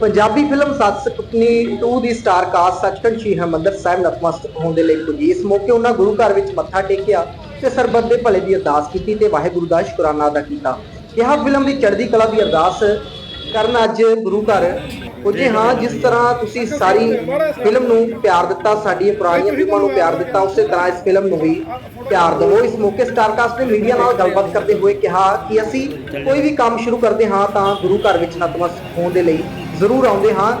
Punjabi film ਸੱਤ ਸੁਪਨੀ 2 ਦੀ star cast Sachkhand Shri Harmandir Sahib ਨਤਮਸਤਕ ਹੋਣ ਦੇ ਲਈ ਪੁੱਜੀ ਇਸ ਮੌਕੇ ਉਹਨਾਂ ਗੁਰੂ ਘਰ ਵਿੱਚ ਮੱਥਾ ਟੇਕਿਆ ਤੇ ਸਰਬੱਤ ਦੇ ਭਲੇ ਦੀ ਅਰਦਾਸ ਕੀਤੀ ਤੇ ਵਾਹਿਗੁਰੂ ਦਾ ਸ਼ੁਕਰਾਨਾ ਅਦਾ ਕੀਤਾ। ਕਿਹਾ ਫਿਲਮ ਦੀ ਚੜ੍ਹਦੀ ਕਲਾ ਦੀ ਅਰਦਾਸ ਕਰਨ ਅੱਜ ਗੁਰੂ ਘਰ ਪੁੱਜੇ ਹਾਂ, ਜਿਸ ਤਰ੍ਹਾਂ ਤੁਸੀਂ ਸਾਰੀ ਫਿਲਮ ਨੂੰ ਪਿਆਰ ਦਿੱਤਾ, ਸਾਡੀਆਂ ਪੁਰਾਣੀਆਂ ਫਿਲਮਾਂ ਨੂੰ ਪਿਆਰ ਦਿੱਤਾ, ਉਸੇ ਤਰ੍ਹਾਂ ਇਸ ਫਿਲਮ ਨੂੰ ਵੀ ਪਿਆਰ ਦਿਵੋ। ਇਸ ਮੌਕੇ ਸਟਾਰਕਾਸਟ ਨੇ ਮੀਡੀਆ ਨਾਲ ਗੱਲਬਾਤ ਕਰਦੇ ਹੋਏ ਕਿਹਾ ਕਿ ਅਸੀਂ ਕੋਈ ਵੀ ਕੰਮ ਸ਼ੁਰੂ ਕਰਦੇ ਹਾਂ ਤਾਂ ਗੁਰੂ ਘਰ ਵਿੱਚ ਨਤਮਸਤਕ ਹੋਣ ਦੇ ਲਈ ਜ਼ਰੂਰ ਆਉਂਦੇ ਹਾਂ।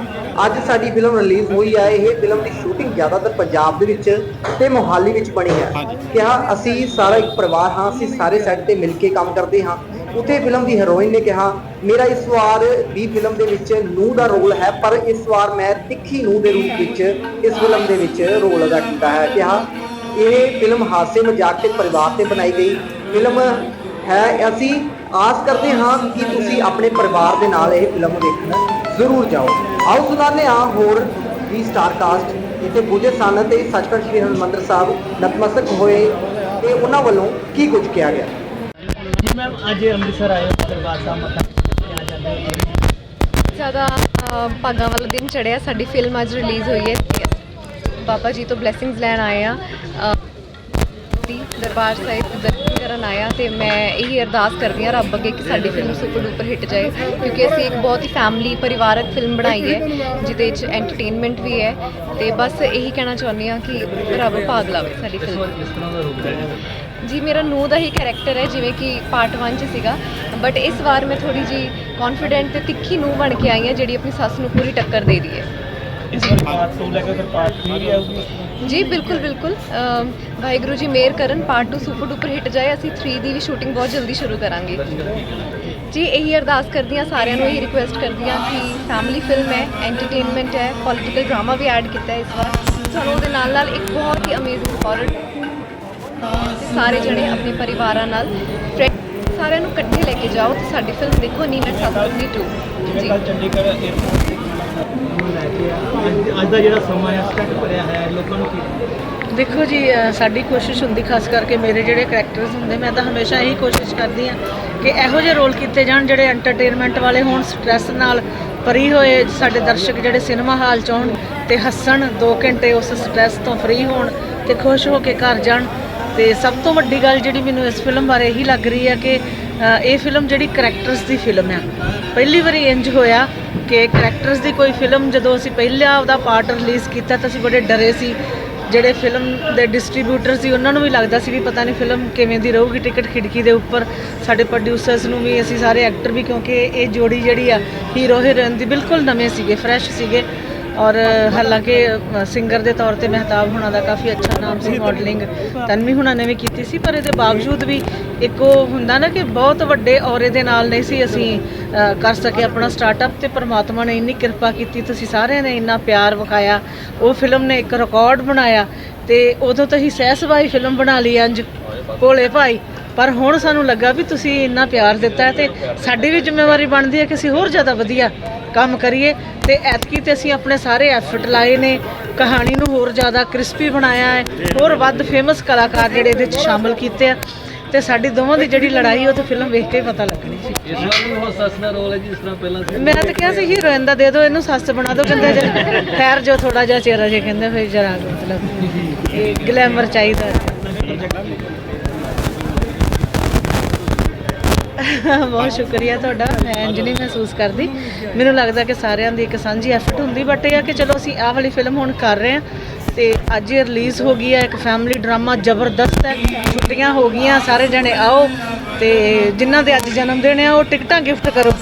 ਅੱਜ ਸਾਡੀ ਫਿਲਮ ਰਿਲੀਜ਼ ਹੋਈ ਹੈ ਇਹ ਫਿਲਮ ਦੀ ਸ਼ੂਟਿੰਗ ਜ਼ਿਆਦਾਤਰ ਪੰਜਾਬ ਦੇ ਵਿੱਚ ਤੇ ਮੋਹਾਲੀ ਵਿੱਚ ਬਣੀ ਹੈ। ਕਿਹਾ ਅਸੀਂ ਸਾਰਾ ਇੱਕ ਪਰਿਵਾਰ ਹਾਂ ਅਸੀਂ ਸਾਰੇ ਸੈੱਟ ਤੇ ਮਿਲ ਕੇ ਕੰਮ ਕਰਦੇ ਹਾਂ। ਉਥੇ ਫਿਲਮ ਦੀ ਹੀਰੋਇਨ ਨੇ ਕਿਹਾ ਮੇਰਾ ਇਸ ਵਾਰ ਵੀ ਫਿਲਮ ਦੇ ਵਿੱਚ ਨੂੰਹ ਦਾ ਰੋਲ ਹੈ ਪਰ ਇਸ ਵਾਰ ਮੈਂ ਤਿੱਖੀ ਨੂੰਹ ਦੇ ਰੂਪ ਵਿੱਚ ਇਸ ਫਿਲਮ ਦੇ ਵਿੱਚ ਰੋਲ ਅਦਾ ਕੀਤਾ ਹੈ। ਕਿਹਾ ਇਹ ਫਿਲਮ ਹਾਸੇ ਮਜ਼ਾਕ ਤੇ ਪਰਿਵਾਰ ਤੇ ਬਣਾਈ ਗਈ। ਫਿਲਮ ਹੈ ਅਸੀਂ ਆਸ ਕਰਦੇ ਹਾਂ ਕਿ ਤੁਸੀਂ ਆਪਣੇ ਪਰਿਵਾਰ ਦੇ ਨਾਲ ਇਹ ਫਿਲਮ ਦੇਖਣ ਜ਼ਰੂਰ ਜਾਓ। ਆਓ ਸੁਣਾਉਂਦੇ ਹਾਂ ਹੋਰ ਵੀ ਸਟਾਰ ਕਾਸਟ ਇੱਥੇ ਪੁੱਜੇ ਸਨ ਤੇ ਸੱਚਖੰਡ ਸ੍ਰੀ ਹਰਿਮੰਦਰ ਸਾਹਿਬ ਨਤਮਸਤਕ ਹੋਏ ਤੇ ਉਹਨਾਂ ਵੱਲੋਂ ਕੀ ਕੁਝ ਕਿਹਾ ਗਿਆ? ਜੀ ਮੈਮ ਅੱਜ ਅੰਮ੍ਰਿਤਸਰ ਆਏ ਹੋ ਦਰਬਾਰ ਸਾਹਿਬ ਮੱਥਾ ਜਾਂਦੇ ਹੋ ਜ਼ਿਆਦਾ ਭਾਗਾਂ ਵਾਲਾ ਦਿਨ ਚੜਿਆ ਸਾਡੀ ਫਿਲਮ ਅੱਜ ਰਿਲੀਜ਼ ਹੋਈ ਹੈ। ਬਾਬਾ ਜੀ ਤੋਂ ਬਲੇਸਿੰਗਸ ਲੈਣ ਆਏ ਆ ਦੀ ਦਰਬਾਰ ਸਾਹਿਬ ਕਰਨ ਆਇਆ ਤੇ ਮੈਂ ਇਹੀ ਅਰਦਾਸ ਕਰਦੀ ਹਾਂ ਰੱਬ ਅੱਗੇ ਕਿ ਸਾਡੀ ਫਿਲਮ ਸੁਪਰ ਡੂਪਰ ਹਿੱਟ ਜਾਏ, ਕਿਉਂਕਿ ਅਸੀਂ ਇੱਕ ਬਹੁਤ ਹੀ ਫੈਮਿਲੀ ਪਰਿਵਾਰਕ ਫਿਲਮ ਬਣਾਈ ਹੈ, ਜਿਹਦੇ ਵਿੱਚ ਐਂਟਰਟੇਨਮੈਂਟ ਵੀ ਹੈ ਤੇ ਬਸ ਇਹੀ ਕਹਿਣਾ ਚਾਹੁੰਦੀ ਹਾਂ ਕਿ ਰੱਬ ਭਾਗ ਲਾਵੇ ਸਾਡੀ ਫਿਲਮ ਵਾਰ ਤਰ੍ਹਾਂ ਦਾ ਰੂਪ ਹੈ ਜੀ, ਮੇਰਾ ਨੂੰਹ ਦਾ ਹੀ ਕੈਰੈਕਟਰ ਹੈ, ਜਿਵੇਂ ਕਿ ਪਾਰਟ 1 ਚ ਸੀਗਾ ਬਟ ਇਸ ਵਾਰ ਮੈਂ ਥੋੜੀ ਜੀ ਕੌਨਫੀਡੈਂਟ ਤੇ ਤਿੱਖੀ ਨੂੰਹ ਬਣ ਕੇ ਆਈ ਹਾਂ, ਜਿਹੜੀ ਆਪਣੀ ਸੱਸ ਨੂੰ ਪੂਰੀ ਟੱਕਰ ਦੇ ਰਹੀ ਹੈ। ਇਸ ਵਾਰ ਪਾਰਟ 2 ਲੈ ਕੇ ਫਿਰ ਪਾਰਟ 3 ਵੀ ਆਊਗੀ? ਜੀ, ਬਿਲਕੁਲ ਬਿਲਕੁਲ। ਵਾਹਿਗੁਰੂ ਜੀ ਮਿਹਰ ਕਰਨ ਪਾਰਟ 2 ਸੁਪਰ ਡੂਪਰ ਹਿੱਟ ਜਾਏ, ਅਸੀਂ 3 ਦੀ ਵੀ ਸ਼ੂਟਿੰਗ ਬਹੁਤ ਜਲਦੀ ਸ਼ੁਰੂ ਕਰਾਂਗੇ। ਜੀ, ਇਹੀ ਅਰਦਾਸ ਕਰਦੀ ਹਾਂ, ਸਾਰਿਆਂ ਨੂੰ ਇਹੀ ਰਿਕੁਐਸਟ ਕਰਦੀ ਹਾਂ ਕਿ ਫੈਮਿਲੀ ਫਿਲਮ ਹੈ ਐਂਟਰਟੇਨਮੈਂਟ ਹੈ ਪੋਲੀਟੀਕਲ ਡਰਾਮਾ ਵੀ ਐਡ ਕੀਤਾ ਹੈ ਇਸ ਵਾਰ। ਤੁਹਾਨੂੰ ਉਹਦੇ ਨਾਲ ਨਾਲ ਇੱਕ ਬਹੁਤ ਹੀ ਅਮੇਜ਼ਿੰਗ ਹੌਰਰ ਸਾਰੇ ਜਣੇ ਆਪਣੇ ਪਰਿਵਾਰਾਂ ਨਾਲ friend- ਸਾਰਿਆਂ ਨੂੰ ਇਕੱਠੇ ਲੈ ਕੇ ਜਾਓ, ਤੇ ਸਾਡੀ ਫਿਲਮ ਦੇਖੋ ਨੀਨਟ ਸਾਸਨੀ 2 ਜਿਵੇਂ ਜੀ। ਚੰਡੀਗੜ੍ਹ 에ਅਰਪੋਰਟ ਅੱਜ- ਦਾ ਜਿਹੜਾ ਸਮਾਂ ਹੈ ਸਟੈਂਡ ਭਰਿਆ ਹੈ, ਲੋਕਾਂ ਨੂੰ ਕੀ ਦੇਖੋ ਜੀ ਸਾਡੀ ਕੋਸ਼ਿਸ਼ ਹੁੰਦੀ ਖਾਸ ਕਰਕੇ ਮੇਰੇ ਜਿਹੜੇ ਕਰੈਕਟਰਸ ਹੁੰਦੇ, ਮੈਂ ਤਾਂ ਹਮੇਸ਼ਾ ਇਹੀ ਕੋਸ਼ਿਸ਼ ਕਰਦੀ ਹਾਂ ਕਿ ਇਹੋ ਜਿਹੇ ਰੋਲ ਕੀਤੇ ਜਾਣ ਜਿਹੜੇ ਐਂਟਰਟੇਨਮੈਂਟ ਵਾਲੇ ਹੋਣ ਸਟ੍ਰੈਸ ਨਾਲ ਫਰੀ ਹੋਏ ਸਾਡੇ ਦਰਸ਼ਕ ਜਿਹੜੇ ਸਿਨੇਮਾ ਹਾਲ ਚ ਆਉਣ ਤੇ ਹੱਸਣ 2 ਘੰਟੇ ਉਸ ਸਟ੍ਰੈਸ ਤੋਂ ਫਰੀ ਹੋਣ ਤੇ ਖੁਸ਼ ਹੋ ਕੇ ਘਰ ਜਾਣ। ਤੇ ਸਭ ਤੋਂ ਵੱਡੀ ਗੱਲ ਜਿਹੜੀ ਮੈਨੂੰ ਇਸ ਫਿਲਮ ਬਾਰੇ ਇਹੀ ਲੱਗ ਰਹੀ ਹੈ ਕਿ ਇਹ ਫਿਲਮ ਜਿਹੜੀ ਕਰੈਕਟਰਸ ਦੀ ਫਿਲਮ ਆ ਪਹਿਲੀ ਵਾਰੀ ਇੰਜ ਹੋਇਆ ਕਿ ਕਰੈਕਟਰਸ ਦੀ ਕੋਈ ਫਿਲਮ ਜਦੋਂ ਅਸੀਂ ਪਹਿਲਾ ਉਹਦਾ ਪਾਰਟ ਰਿਲੀਜ਼ ਕੀਤਾ ਤਾਂ ਅਸੀਂ ਬੜੇ ਡਰੇ ਸੀ। ਜਿਹੜੇ ਫਿਲਮ ਦੇ ਡਿਸਟ੍ਰੀਬਿਊਟਰ ਸੀ, ਉਹਨਾਂ ਨੂੰ ਵੀ ਲੱਗਦਾ ਸੀ ਵੀ ਪਤਾ ਨਹੀਂ ਫਿਲਮ ਕਿਵੇਂ ਦੀ ਰਹੂਗੀ ਟਿਕਟ ਖਿੜਕੀ ਦੇ ਉੱਪਰ। ਸਾਡੇ ਪ੍ਰੋਡਿਊਸਰਸ ਨੂੰ ਵੀ, ਅਸੀਂ ਸਾਰੇ ਐਕਟਰ ਵੀ, ਕਿਉਂਕਿ ਇਹ ਜੋੜੀ ਜਿਹੜੀ ਆ ਹੀਰੋ ਹੀਰੋਇਨ ਦੀ ਬਿਲਕੁਲ ਨਵੇਂ ਸੀਗੇ ਫਰੈਸ਼ ਸੀਗੇ। ਔਰ ਹਾਲਾਂਕਿ ਸਿੰਗਰ ਦੇ ਤੌਰ ਤੇ ਮਹਿਤਾਬ ਹੁਣਾਂ ਦਾ ਕਾਫੀ ਅੱਛਾ ਨਾਮ ਸੀ ਮਾਡਲਿੰਗ ਤਨਵੀ ਹੁਣਾਂ ਨੇ ਵੀ ਕੀਤੀ ਸੀ, ਪਰ ਇਹਦੇ ਬਾਵਜੂਦ ਵੀ ਇੱਕ ਉਹ ਹੁੰਦਾ ਨਾ ਕਿ ਬਹੁਤ ਵੱਡੇ ਔਰੇ ਦੇ ਨਾਲ ਨਹੀਂ ਸੀ ਅਸੀਂ ਕਰ ਸਕੇ ਆਪਣਾ ਸਟਾਰਟਅਪ ਤੇ ਪਰਮਾਤਮਾ ਨੇ ਇੰਨੀ ਕਿਰਪਾ ਕੀਤੀ, ਤੁਸੀਂ ਸਾਰਿਆਂ ਨੇ ਇੰਨਾ ਪਿਆਰ ਵਿਖਾਇਆ। ਉਹ ਫਿਲਮ ਨੇ ਇੱਕ ਰਿਕਾਰਡ ਬਣਾਇਆ ਤੇ ਉਦੋਂ ਤਾਂ ਹੀ ਸਹਿਸਵਾਈ ਫਿਲਮ ਬਣਾ ਲਈ, ਅੰਜ। ਭੋਲੇ ਭਾਈ। ਪਰ ਹੁਣ ਸਾਨੂੰ ਲੱਗਾ ਵੀ ਤੁਸੀਂ ਇੰਨਾ ਪਿਆਰ ਦਿੱਤਾ ਤੇ ਸਾਡੀ ਵੀ ਜ਼ਿੰਮੇਵਾਰੀ ਬਣਦੀ ਹੈ ਕਿ ਅਸੀਂ ਹੋਰ ਜ਼ਿਆਦਾ ਵਧੀਆ ਕੰਮ ਕਰੀਏ ਤੇ ਐਤਕੀ ਤੇ ਅਸੀਂ ਆਪਣੇ ਸਾਰੇ ਐਫਰਟ ਲਾਏ ਨੇ ਕਹਾਣੀ ਨੂੰ ਹੋਰ ਜ਼ਿਆਦਾ ਕ੍ਰਿਸਪੀ ਬਣਾਇਆ ਹੈ ਹੋਰ ਵੱਧ ਫੇਮਸ ਕਲਾਕਾਰ ਜਿਹੜੇ ਇਹਦੇ ਵਿੱਚ ਸ਼ਾਮਲ ਕੀਤੇ ਆ ਤੇ ਸਾਡੀ ਦੋਵਾਂ ਦੀ ਜਿਹੜੀ ਲੜਾਈ ਉਹ ਤਾਂ ਫਿਲਮ ਵੇਖ ਕੇ ਹੀ ਪਤਾ ਲੱਗਣੀ ਸੀ। ਇਸ ਵਾਰ ਵੀ ਉਹ ਸੱਸ ਦਾ ਰੋਲ ਹੈ ਜਿਸ ਤਰ੍ਹਾਂ ਪਹਿਲਾਂ ਸੀ? ਮੈਂ ਤਾਂ ਕਿਹਾ ਸੀ ਹੀਰੋਇਨ ਦਾ ਦੇ ਦਿਓ ਇਹਨੂੰ ਸੱਸ ਬਣਾ ਦਿਓ ਕਹਿੰਦੇ ਜੇ ਖੈਰ ਜੋ ਥੋੜਾ ਜਿਹਾ ਚਿਹਰਾ ਜੇ ਕਹਿੰਦੇ ਫਿਰ ਜਰਾ ਮਤਲਬ ਇਹ ਗਲੈਮਰ ਚਾਹੀਦਾ। ਬਹੁਤ ਸ਼ੁਕਰੀਆ ਤੁਹਾਡਾ, ਮੈਂ ਇੰਜ ਨਹੀਂ ਮਹਿਸੂਸ ਕਰਦੀ। ਮੈਨੂੰ ਲੱਗਦਾ ਕਿ ਸਾਰਿਆਂ ਦੀ ਇੱਕ ਸਾਂਝੀ ਐਫਰਟ ਹੁੰਦੀ ਬਟ ਇਹ ਆ ਕਿ ਚਲੋ ਅਸੀਂ ਆਹ ਵਾਲੀ ਫਿਲਮ ਹੁਣ ਕਰ ਰਹੇ ਹਾਂ ਤੇ ਅੱਜ ਇਹ ਰਿਲੀਜ਼ ਹੋ ਗਈ ਹੈ ਇੱਕ ਫੈਮਿਲੀ ਡਰਾਮਾ ਜ਼ਬਰਦਸਤ ਹੈ। ਛੁੱਟੀਆਂ ਹੋ ਗਈਆਂ, ਸਾਰੇ ਜਣੇ ਆਓ ਤੇ ਜਿਨ੍ਹਾਂ ਦੇ ਅੱਜ ਜਨਮ ਦਿਨ ਆ ਉਹ ਟਿਕਟਾਂ ਗਿਫਟ ਕਰੋ।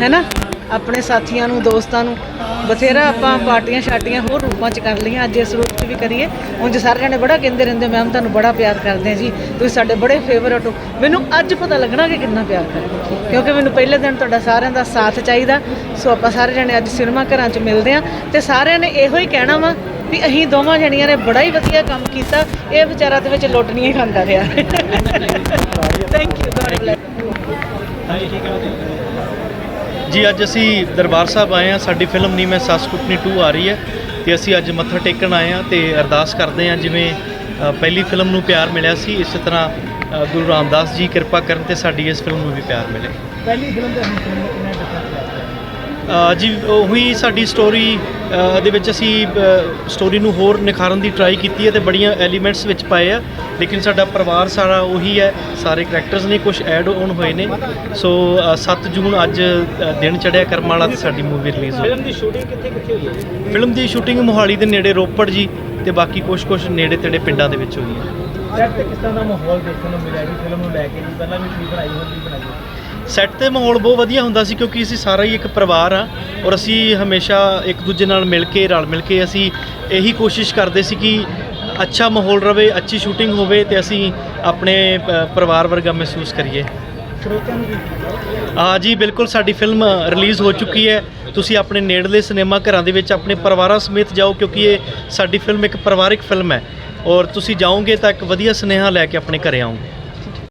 ਹੈਨਾ ਆਪਣੇ ਸਾਥੀਆਂ ਨੂੰ, ਦੋਸਤਾਂ ਨੂੰ। ਬਥੇਰਾ ਆਪਾਂ ਪਾਰਟੀਆਂ ਛਾਟੀਆਂ ਹੋਰ ਰੂਪਾਂ 'ਚ ਕਰ ਲਈਆਂ। ਅੱਜ ਇਸ ਰੂਪ 'ਚ ਵੀ ਕਰੀਏ। ਉਂਝ ਸਾਰੇ ਜਣੇ ਬੜਾ ਕਹਿੰਦੇ ਰਹਿੰਦੇ, ਮੈਮ, ਤੁਹਾਨੂੰ ਬੜਾ ਪਿਆਰ ਕਰਦੇ ਆ ਜੀ। ਤੁਸੀਂ ਸਾਡੇ ਬੜੇ ਫੇਵਰਟ ਹੋ। ਮੈਨੂੰ ਅੱਜ ਪਤਾ ਲੱਗਣਾ ਕਿ ਕਿੰਨਾ ਪਿਆਰ ਕਰਦੇ ਕਿਉਂਕਿ ਮੈਨੂੰ ਪਹਿਲੇ ਦਿਨ ਤੁਹਾਡਾ ਸਾਰਿਆਂ ਦਾ ਸਾਥ ਚਾਹੀਦਾ। ਸੋ ਆਪਾਂ ਸਾਰੇ ਜਣੇ ਅੱਜ ਸਿਨੇਮਾ ਘਰਾਂ 'ਚ ਮਿਲਦੇ ਆ ਤੇ ਸਾਰਿਆਂ ਨੇ ਇਹੋ ਹੀ ਕਹਿਣਾ ਵਾ ਵੀ ਅਸੀਂ ਦੋਵਾਂ ਜਣੀਆਂ ਨੇ ਬੜਾ ਹੀ ਵਧੀਆ ਕੰਮ ਕੀਤਾ। ਇਹ ਵਿਚਾਰਾ ਦੇ ਵਿੱਚ ਲੁੱਟਣੀਆਂ ਹੀ ਖਾਂਦਾ ਰਿਹਾ। ਥੈਂਕ ਯੂ ਗੋਡ ਬlesਸ ਜੀ ਅੱਜ ਅਸੀਂ ਦਰਬਾਰ ਸਾਹਿਬ ਆਏ ਹਾਂ। ਸਾਡੀ ਫਿਲਮ ਨੀ ਮੈਂ ਸੱਸ ਕੁੱਟਣੀ 2 ਆ ਰਹੀ ਹੈ ਤੇ ਅਸੀਂ ਅੱਜ ਮੱਥਾ ਟੇਕਣ ਆਏ ਹਾਂ ਤੇ ਅਰਦਾਸ ਕਰਦੇ ਹਾਂ ਜਿਵੇਂ ਪਹਿਲੀ ਫਿਲਮ ਨੂੰ ਪਿਆਰ ਮਿਲਿਆ ਸੀ ਇਸੇ ਤਰ੍ਹਾਂ ਗੁਰੂ ਰਾਮਦਾਸ ਜੀ ਕਿਰਪਾ ਕਰਨ ਤੇ ਸਾਡੀ ਇਸ ਫਿਲਮ ਨੂੰ ਵੀ ਪਿਆਰ ਮਿਲੇ। ਪਹਿਲੀ ਫਿਲਮ ਦਾ ਜੀ ਉਹੀ ਸਾਡੀ ਸਟੋਰੀ ਦੇ ਵਿੱਚ ਅਸੀਂ ਸਟੋਰੀ ਨੂੰ ਹੋਰ ਨਿਖਾਰਨ ਦੀ ਟਰਾਈ ਕੀਤੀ ਹੈ ਤੇ ਬੜੀਆਂ ਐਲੀਮੈਂਟਸ ਵਿੱਚ ਪਾਏ ਆ। ਲੇਕਿਨ ਸਾਡਾ ਪਰਿਵਾਰ ਸਾਰਾ ਉਹੀ ਹੈ। ਸਾਰੇ ਕਰੈਕਟਰਸ ਨੇ ਕੁਝ ਐਡ ਔਨ ਹੋਏ ਨੇ। ਸੋ ਅ, 7 ਜੂਨ ਅੱਜ ਦਿਨ ਚੜਿਆ ਕਰਮ ਵਾਲਾ ਤੇ ਸਾਡੀ ਮੂਵੀ ਰਿਲੀਜ਼ ਹੋਈ। ਫਿਲਮ ਦੀ ਸ਼ੂਟਿੰਗ ਕਿੱਥੇ ਕਿੱਥੇ ਹੋਈ ਹੈ ਫਿਲਮ ਦੀ ਸ਼ੂਟਿੰਗ ਮੋਹਾਲੀ ਦੇ ਨੇੜੇ ਰੋਪੜ ਜੀ ਤੇ ਬਾਕੀ ਕੁਝ ਕੁਝ ਨੇੜੇ ਤੇੜੇ ਪਿੰਡਾਂ ਦੇ ਵਿੱਚ ਹੋਈ ਹੈ। ਸੈੱਟ ਤੇ ਕਿਸ ਤਰ੍ਹਾਂ ਦਾ ਮਾਹੌਲ ਦੇਖਣ ਨੂੰ ਮਿਲਿਆ ਜੀ? ਫਿਲਮ ਨੂੰ ਲੈ ਕੇ ਜੀ? ਪਹਿਲਾਂ ਵੀ ਕੀ ਬਣਾਈ ਵੀ ਬਣਾਈ ਸੈੱਟ ਤੇ ਮਾਹੌਲ ਬਹੁਤ ਵਧੀਆ ਹੁੰਦਾ ਸੀ ਕਿਉਂਕਿ ਅਸੀਂ ਸਾਰਾ ਹੀ ਇੱਕ ਪਰਿਵਾਰ ਆ ਔਰ ਅਸੀਂ ਹਮੇਸ਼ਾ ਇੱਕ ਦੂਜੇ ਨਾਲ ਮਿਲ ਕੇ, ਰਲ ਮਿਲ ਕੇ ਅਸੀਂ ਇਹੀ ਕੋਸ਼ਿਸ਼ ਕਰਦੇ ਸੀ ਕਿ ਅੱਛਾ ਮਾਹੌਲ ਰਵੇ, ਅੱਛੀ ਸ਼ੂਟਿੰਗ ਹੋਵੇ ਤੇ ਅਸੀਂ ਆਪਣੇ ਪ- ਪਰਿਵਾਰ ਵਰਗਾ ਮਹਿਸੂਸ ਕਰੀਏ। ਸਰੋਤਿਆਂ ਜੀ, ਬਿਲਕੁਲ ਸਾਡੀ ਫਿਲਮ ਰਿਲੀਜ਼ ਹੋ ਚੁੱਕੀ ਹੈ। ਤੁਸੀਂ ਆਪਣੇ ਨੇੜਲੇ ਸਿਨੇਮਾ ਘਰਾਂ ਦੇ ਵਿੱਚ ਆਪਣੇ ਪਰਿਵਾਰਾਂ ਸਮੇਤ ਜਾਓ ਕਿਉਂਕਿ ਇਹ ਸਾਡੀ ਫਿਲਮ ਇੱਕ ਪਰਿਵਾਰਿਕ ਫਿਲਮ ਹੈ। ਔਰ ਤੁਸੀਂ ਜਾਓਗੇ ਤਾਂ ਇੱਕ ਵਧੀਆ ਸੁਨੇਹਾ ਲੈ ਕੇ ਆਪਣੇ ਘਰੇ ਆਓਗੇ।